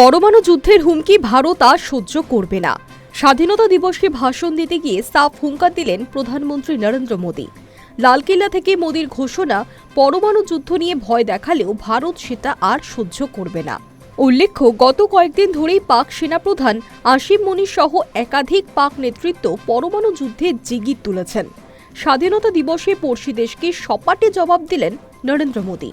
পরমাণু যুদ্ধের হুমকি ভারত আর সহ্য করবে না। স্বাধীনতা দিবসকে ভাষণ দিতে গিয়ে সাফ হুঙ্কার দিলেন প্রধানমন্ত্রী নরেন্দ্র মোদী। লালকেল্লা থেকে মোদীর ঘোষণা, পরমাণু যুদ্ধ নিয়ে ভয় দেখালেও ভারত সেটা আর সহ্য করবে না। উল্লেখ্য, গত কয়েকদিন ধরেই পাক সেনাপ্রধান আসিম মনি সহ একাধিক পাক নেতৃত্ব পরমাণু যুদ্ধে জিগির তুলেছেন। স্বাধীনতা দিবসে পড়শি দেশকে সপাটে জবাব দিলেন নরেন্দ্র মোদী।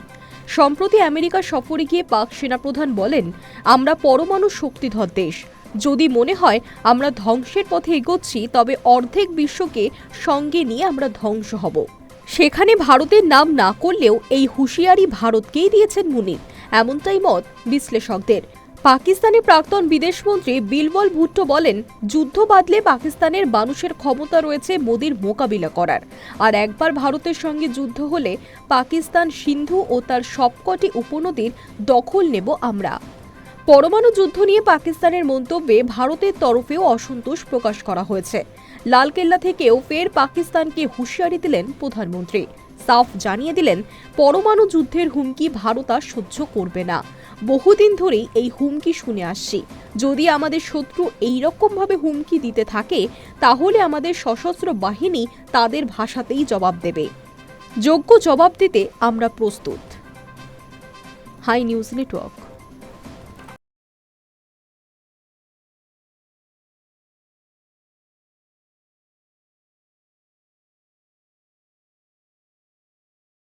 সম্প্রতি আমেরিকা সফরে গিয়ে পাক সেনাপ্রধান বলেন, আমরা পরমাণু শক্তিধর দেশ। যদি মনে হয় আমরা ধ্বংসের পথে এগোচ্ছি, তবে অর্ধেক বিশ্বকে সঙ্গে নিয়ে আমরা ধ্বংস হব। সেখানে ভারতের নাম না করলেও এই হুঁশিয়ারি ভারতকেই দিয়েছেন মুনি এমনটাই মত বিশ্লেষকদের। পাকিস্তানের প্রাক্তন বিদেশমন্ত্রী বিলবল ভুট্টো বলেন, যুদ্ধ বাদলে পাকিস্তানের মানুষের ক্ষমতা রয়েছে মোদির মোকাবিলা করার। আর একবার ভারতের সঙ্গে যুদ্ধ হলে পাকিস্তান সিন্ধু ও তার সবকটি উপনদীর দখল নেব আমরা। পরমাণু যুদ্ধ নিয়ে পাকিস্তানের মন্তব্যে ভারতের তরফেও অসন্তোষ প্রকাশ করা হয়েছে। লালকেল্লা থেকেও ফের পাকিস্তানকে হুঁশিয়ারি দিলেন প্রধানমন্ত্রী। সাফ জানিয়ে দিলেন, পরমাণু যুদ্ধের হুমকি ভারত আর সহ্য করবে না। বহুদিন ধরেই এই হুমকি শুনে আসছি। যদি আমাদের শত্রু এইরকমভাবে হুমকি দিতে থাকে, তাহলে আমাদের সশস্ত্র বাহিনী তাদের ভাষাতেই জবাব দেবে। যোগ্য জবাব দিতে আমরা প্রস্তুত। High news network.